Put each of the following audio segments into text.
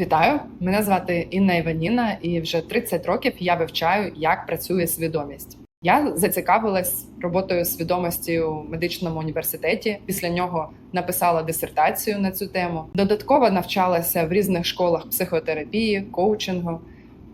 Вітаю! Мене звати Інна Іваніна, і вже 30 років я вивчаю, як працює свідомість. Я зацікавилась роботою свідомості у медичному університеті. Після нього написала дисертацію на цю тему. Додатково навчалася в різних школах психотерапії, коучингу.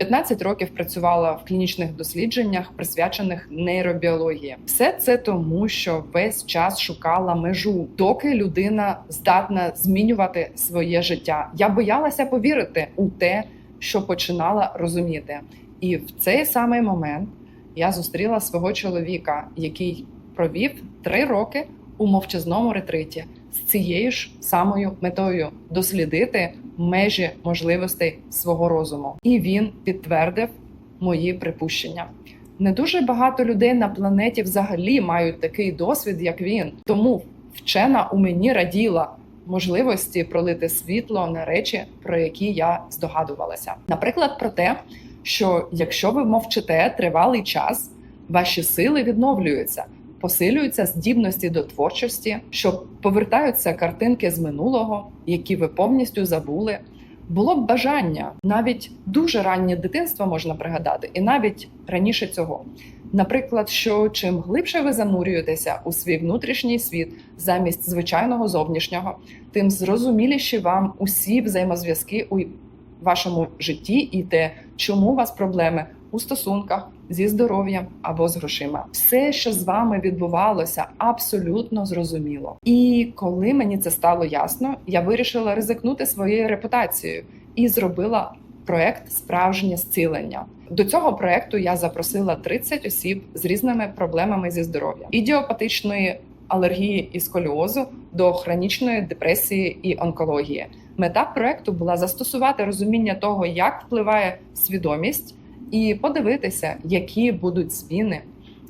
15 років працювала в клінічних дослідженнях, присвячених нейробіології. Все це тому, що весь час шукала межу, доки людина здатна змінювати своє життя. Я боялася повірити у те, що починала розуміти. І в цей самий момент я зустріла свого чоловіка, який провів три роки у мовчазному ретриті з цією ж самою метою дослідити межі можливостей свого розуму. І він підтвердив мої припущення. Не дуже багато людей на планеті взагалі мають такий досвід, як він. Тому вчена у мені раділа можливості пролити світло на речі, про які я здогадувалася. Наприклад, про те, що якщо ви мовчите тривалий час, ваші сили відновлюються, посилюються здібності до творчості, що повертаються картинки з минулого, які ви повністю забули. Було б бажання, навіть дуже раннє дитинство можна пригадати, і навіть раніше цього. Наприклад, що чим глибше ви занурюєтеся у свій внутрішній світ замість звичайного зовнішнього, тим зрозуміліші вам усі взаємозв'язки у вашому житті і те, чому у вас проблеми у стосунках зі здоров'ям або з грошима. Все, що з вами відбувалося, абсолютно зрозуміло. І коли мені це стало ясно, я вирішила ризикнути своєю репутацією і зробила проект Справжнє зцілення. До цього проекту я запросила 30 осіб з різними проблемами зі здоров'ям, ідіопатичної алергії і сколіозу до хронічної депресії і онкології. Мета проекту була застосувати розуміння того, як впливає свідомість, і подивитися, які будуть зміни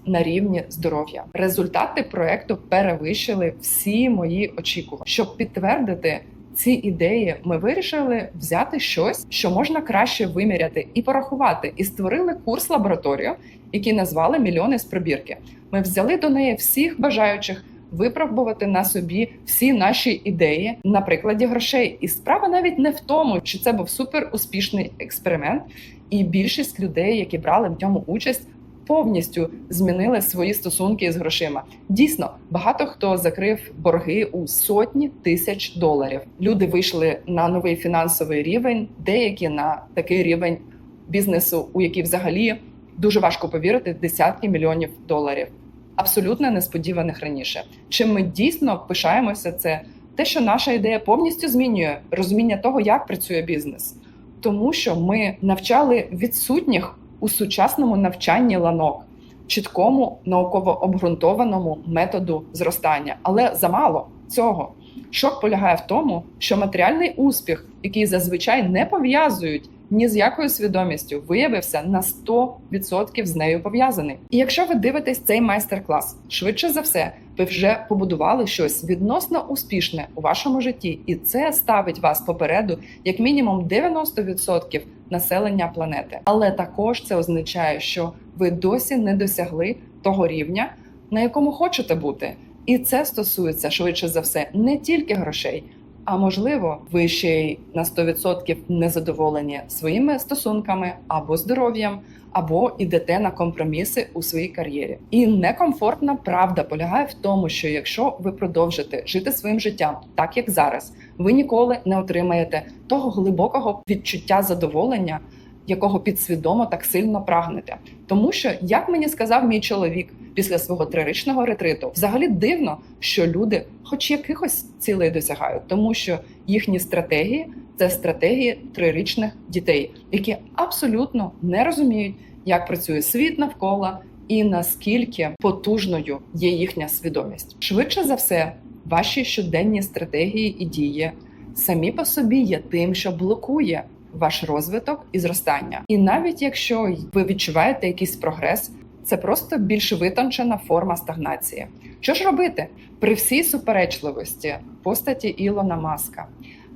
на рівні здоров'я. Результати проекту перевищили всі мої очікування. Щоб підтвердити ці ідеї, ми вирішили взяти щось, що можна краще виміряти і порахувати, і створили курс лабораторію, який назвали мільйони з пробірки. Ми взяли до неї всіх бажаючих. Випробувати на собі всі наші ідеї на прикладі грошей, і справа навіть не в тому, що це був супер успішний експеримент, і більшість людей, які брали в ньому участь, повністю змінили свої стосунки з грошима. Дійсно, багато хто закрив борги у сотні тисяч доларів. Люди вийшли на новий фінансовий рівень, деякі на такий рівень бізнесу, у який взагалі дуже важко повірити десятки мільйонів доларів. Абсолютно несподіваних раніше. Чим ми дійсно пишаємося, це те, що наша ідея повністю змінює розуміння того, як працює бізнес тому що ми навчали відсутніх у сучасному навчанні ланок, чіткому науково обґрунтованому методу зростання, але замало цього. Шок полягає в тому, що матеріальний успіх, який зазвичай не пов'язують ні з якою свідомістю, виявився на 100% з нею пов'язаний. І якщо ви дивитесь цей майстер-клас, швидше за все, ви вже побудували щось відносно успішне у вашому житті, і це ставить вас попереду як мінімум 90% населення планети. Але також це означає, що ви досі не досягли того рівня, на якому хочете бути. І це стосується швидше за все не тільки грошей. А можливо, ви ще й на 100% незадоволені своїми стосунками або здоров'ям, або ідете на компроміси у своїй кар'єрі. І некомфортна правда полягає в тому, що якщо ви продовжите жити своїм життям так, як зараз, ви ніколи не отримаєте того глибокого відчуття задоволення, якого підсвідомо так сильно прагнете. Тому що, як мені сказав мій чоловік після свого трирічного ретриту, взагалі дивно, що люди, хоч якихось цілей досягають, тому що їхні стратегії це стратегії трирічних дітей, які абсолютно не розуміють, як працює світ навколо і наскільки потужною є їхня свідомість. Швидше за все, ваші щоденні стратегії і дії самі по собі є тим, що блокує ваш розвиток і зростання. І навіть якщо ви відчуваєте якийсь прогрес, це просто більш витончена форма стагнації. Що ж робити при всій суперечливості постаті Ілона Маска?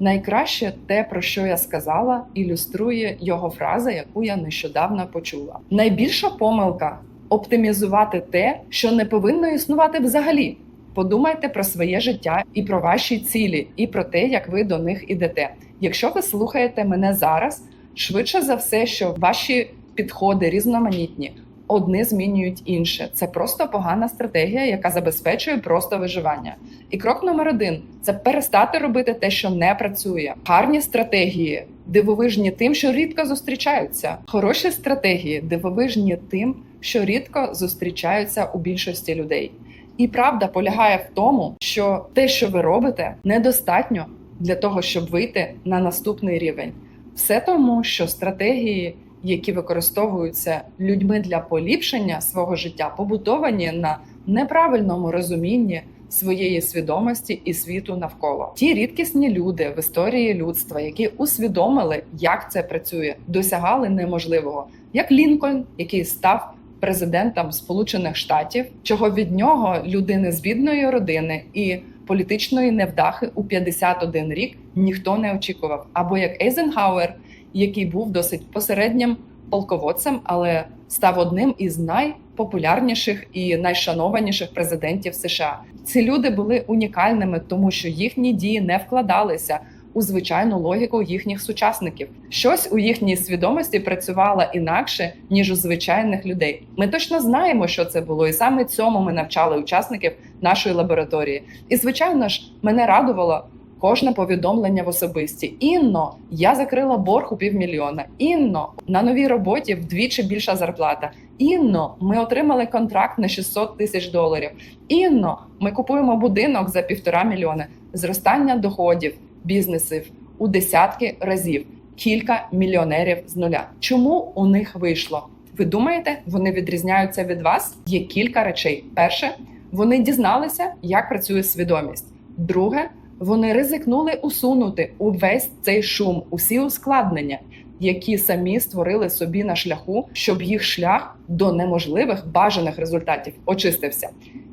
Найкраще те, про що я сказала, ілюструє його фраза, яку я нещодавно почула. Найбільша помилка оптимізувати те, що не повинно існувати взагалі. Подумайте про своє життя і про ваші цілі, і про те, як ви до них ідете. Якщо ви слухаєте мене зараз, швидше за все, що ваші підходи різноманітні. Одні змінюють інше. Це просто погана стратегія, яка забезпечує просто виживання. І крок номер один це перестати робити те, що не працює. Гарні стратегії дивовижні тим, що рідко зустрічаються. Хороші стратегії дивовижні тим, що рідко зустрічаються у більшості людей. І правда полягає в тому, що те, що ви робите, недостатньо для того, щоб вийти на наступний рівень. Все тому, що стратегії, які використовуються людьми для поліпшення свого життя, побудовані на неправильному розумінні своєї свідомості і світу навколо. Ті рідкісні люди в історії людства, які усвідомили, як це працює, досягали неможливого, як Лінкольн, який став президентом Сполучених Штатів, чого від нього людини з бідної родини і політичної невдахи у 51 рік ніхто не очікував. Або як Ейзенгауер, який був досить посереднім полководцем, але став одним із найпопулярніших і найшанованіших президентів США. Ці люди були унікальними, тому що їхні дії не вкладалися у звичайну логіку їхніх сучасників. Щось у їхній свідомості працювало інакше ніж у звичайних людей. Ми точно знаємо, що це було, і саме цьому ми навчали учасників нашої лабораторії. І звичайно ж, мене радувало. Кожне повідомлення в особисті. Інно, я закрила борг у півмільйона. Інно на новій роботі вдвічі більша зарплата. Інно, ми отримали контракт на 600 тисяч доларів. Інно, ми купуємо будинок за півтора мільйони. Зростання доходів бізнесів у десятки разів, кілька мільйонерів з нуля. Чому у них вийшло? Ви думаєте, вони відрізняються від вас? Є кілька речей. Перше, вони дізналися, як працює свідомість. Друге, вони ризикнули усунути увесь цей шум, усі ускладнення, які самі створили собі на шляху, щоб їх шлях до неможливих бажаних результатів очистився.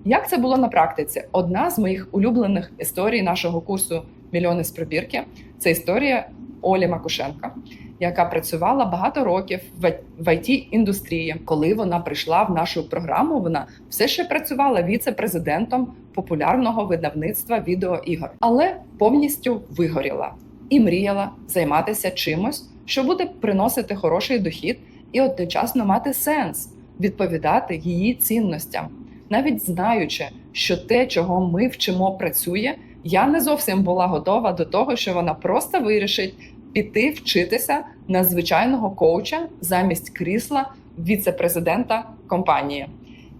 Як це було на практиці? Одна з моїх улюблених історій нашого курсу Мільйони з пробірки це історія Олі Макушенка, яка працювала багато років в it індустрії. Коли вона прийшла в нашу програму, вона все ще працювала віце-президентом популярного видавництва відеоігор, але повністю вигоріла і мріяла займатися чимось, що буде приносити хороший дохід і одночасно мати сенс відповідати її цінностям, навіть знаючи, що те, чого ми вчимо, працює. Я не зовсім була готова до того, що вона просто вирішить піти вчитися на звичайного коуча замість крісла віце-президента компанії.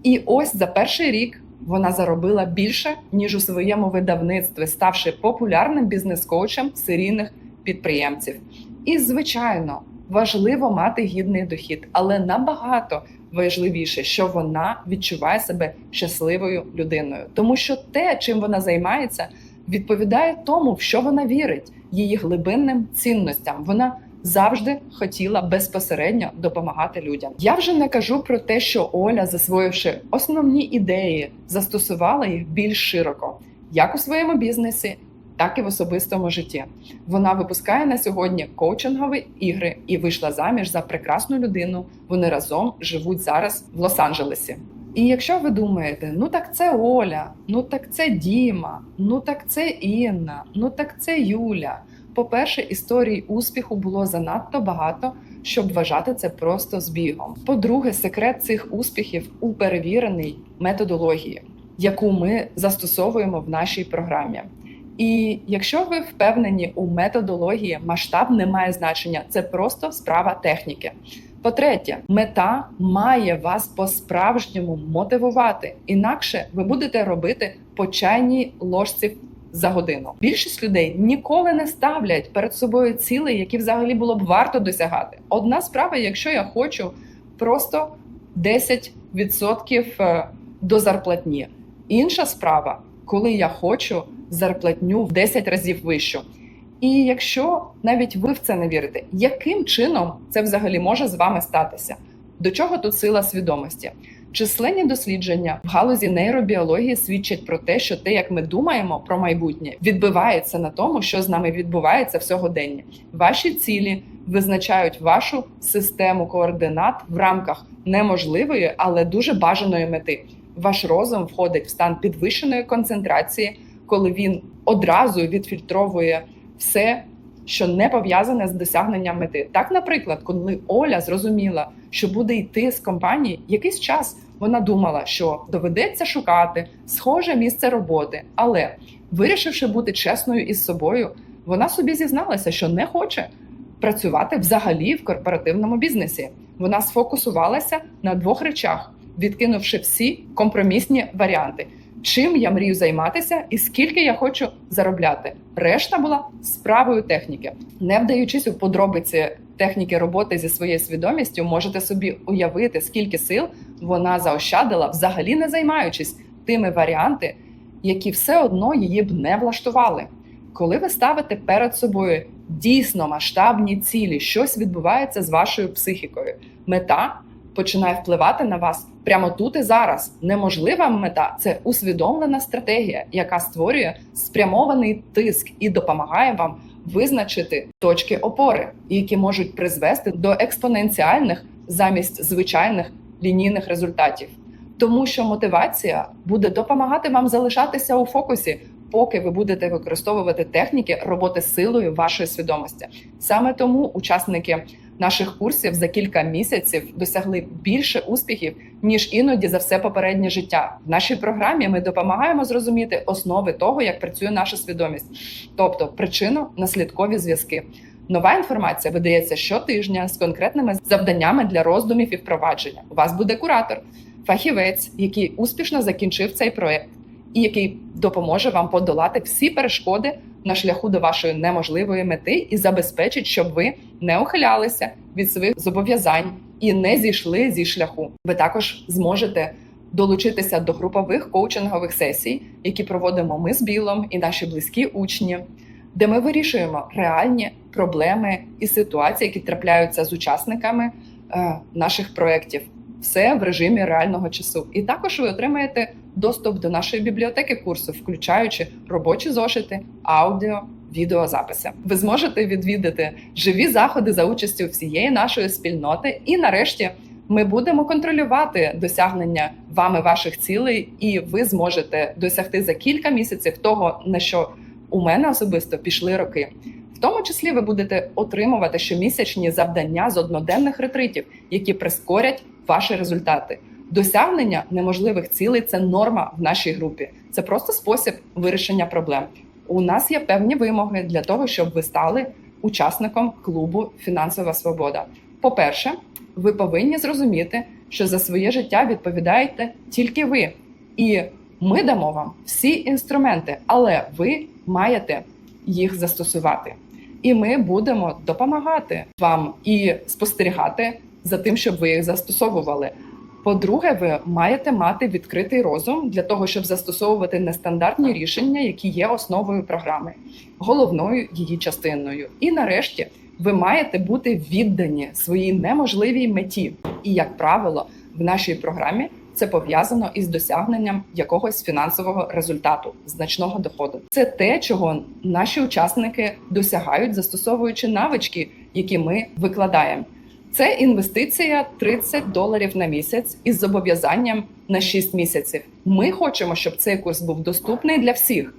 І ось за перший рік вона заробила більше ніж у своєму видавництві, ставши популярним бізнес-коучем серійних підприємців. І, звичайно, важливо мати гідний дохід, але набагато важливіше, що вона відчуває себе щасливою людиною, тому що те, чим вона займається, відповідає тому, в що вона вірить, її глибинним цінностям. Вона завжди хотіла безпосередньо допомагати людям. Я вже не кажу про те, що Оля, засвоївши основні ідеї, застосувала їх більш широко, як у своєму бізнесі. Так і в особистому житті вона випускає на сьогодні коучингові ігри і вийшла заміж за прекрасну людину. Вони разом живуть зараз в Лос-Анджелесі. І якщо ви думаєте, ну так це Оля, ну так це Діма, ну так це Інна, ну так це Юля. По-перше, історій успіху було занадто багато, щоб вважати це просто збігом. По-друге, секрет цих успіхів у перевіреній методології, яку ми застосовуємо в нашій програмі. І якщо ви впевнені у методології, масштаб не має значення, це просто справа техніки. По-третє, мета має вас по-справжньому мотивувати, інакше ви будете робити по чайній ложці за годину. Більшість людей ніколи не ставлять перед собою цілей, які взагалі було б варто досягати. Одна справа, якщо я хочу просто 10% е, до зарплатні. Інша справа, коли я хочу зарплатню в 10 разів вищу. І якщо навіть ви в це не вірите, яким чином це взагалі може з вами статися? До чого тут сила свідомості? Численні дослідження в галузі нейробіології свідчать про те, що те, як ми думаємо про майбутнє, відбивається на тому, що з нами відбувається в сьогоденні. Ваші цілі визначають вашу систему координат в рамках неможливої, але дуже бажаної мети. Ваш розум входить в стан підвищеної концентрації, коли він одразу відфільтровує все що не пов'язане з досягненням мети. Так, наприклад, коли Оля зрозуміла, що буде йти з компанії, якийсь час вона думала, що доведеться шукати схоже місце роботи, але вирішивши бути чесною із собою, вона собі зізналася, що не хоче працювати взагалі в корпоративному бізнесі. Вона сфокусувалася на двох речах, відкинувши всі компромісні варіанти. Чим я мрію займатися і скільки я хочу заробляти. Решта була справою техніки, не вдаючись у подробиці техніки роботи зі своєю свідомістю, можете собі уявити, скільки сил вона заощадила, взагалі не займаючись тими варіанти, які все одно її б не влаштували. Коли ви ставите перед собою дійсно масштабні цілі, щось відбувається з вашою психікою. Мета починає впливати на вас прямо тут і зараз. Неможлива мета це усвідомлена стратегія, яка створює спрямований тиск і допомагає вам визначити точки опори, які можуть призвести до експоненціальних замість звичайних лінійних результатів. Тому що мотивація буде допомагати вам залишатися у фокусі, поки ви будете використовувати техніки роботи силою вашої свідомості. Саме тому учасники наших курсів за кілька місяців досягли більше успіхів ніж іноді за все попереднє життя. В нашій програмі ми допомагаємо зрозуміти основи того, як працює наша свідомість, тобто причинно-наслідкові зв'язки. Нова інформація видається щотижня з конкретними завданнями для роздумів і впровадження. У вас буде куратор, фахівець, який успішно закінчив цей проект, і який допоможе вам подолати всі перешкоди на шляху до вашої неможливої мети і забезпечить, щоб ви не ухилялися від своїх зобов'язань і не зійшли зі шляху. Ви також зможете долучитися до групових коучингових сесій, які проводимо ми з Білом і наші близькі учні, де ми вирішуємо реальні проблеми і ситуації, які трапляються з учасниками е, наших проєктів. Все в режимі реального часу. І також ви отримаєте доступ до нашої бібліотеки курсу, включаючи робочі зошити, аудіо, відеозаписи. Ви зможете відвідати живі заходи за участю всієї нашої спільноти. І нарешті ми будемо контролювати досягнення вами ваших цілей, і ви зможете досягти за кілька місяців того, на що у мене особисто пішли роки. В тому числі ви будете отримувати щомісячні завдання з одноденних ретритів, які прискорять ваші результати. Досягнення неможливих цілей це норма в нашій групі. Це просто спосіб вирішення проблем. У нас є певні вимоги для того, щоб ви стали учасником клубу Фінансова Свобода. По-перше, ви повинні зрозуміти, що за своє життя відповідаєте тільки ви, і ми дамо вам всі інструменти, але ви маєте їх застосувати. І ми будемо допомагати вам і спостерігати за тим, щоб ви їх застосовували. По-друге, ви маєте мати відкритий розум для того, щоб застосовувати нестандартні рішення, які є основою програми, головною її частиною. І нарешті ви маєте бути віддані своїй неможливій меті. І, як правило, в нашій програмі це пов'язано із досягненням якогось фінансового результату, значного доходу. Це те, чого наші учасники досягають, застосовуючи навички, які ми викладаємо. Це інвестиція 30 доларів на місяць із зобов'язанням на 6 місяців. Ми хочемо, щоб цей курс був доступний для всіх.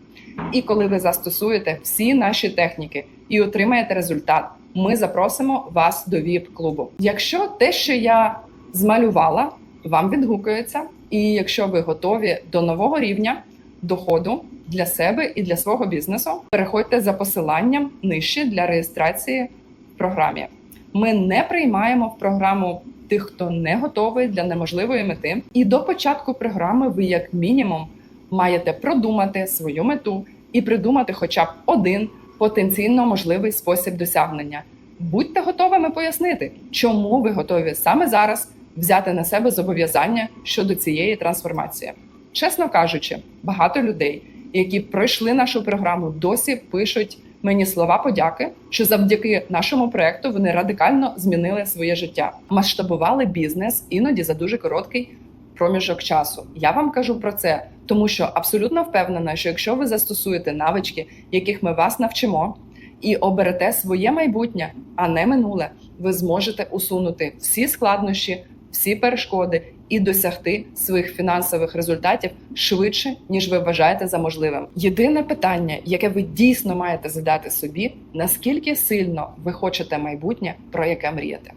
І коли ви застосуєте всі наші техніки і отримаєте результат, ми запросимо вас до vip клубу. Якщо те, що я змалювала, вам відгукується, і якщо ви готові до нового рівня доходу для себе і для свого бізнесу, переходьте за посиланням нижче для реєстрації в програмі. Ми не приймаємо в програму тих, хто не готовий для неможливої мети. І до початку програми ви, як мінімум, маєте продумати свою мету і придумати хоча б один потенційно можливий спосіб досягнення. Будьте готовими пояснити, чому ви готові саме зараз взяти на себе зобов'язання щодо цієї трансформації. Чесно кажучи, багато людей, які пройшли нашу програму, досі пишуть мені слова подяки, що завдяки нашому проекту вони радикально змінили своє життя, масштабували бізнес іноді за дуже короткий проміжок часу. Я вам кажу про це, тому що абсолютно впевнена, що якщо ви застосуєте навички, яких ми вас навчимо, і оберете своє майбутнє, а не минуле, ви зможете усунути всі складнощі, всі перешкоди і досягти своїх фінансових результатів швидше, ніж ви вважаєте за можливим. Єдине питання, яке ви дійсно маєте задати собі, наскільки сильно ви хочете майбутнє, про яке мрієте.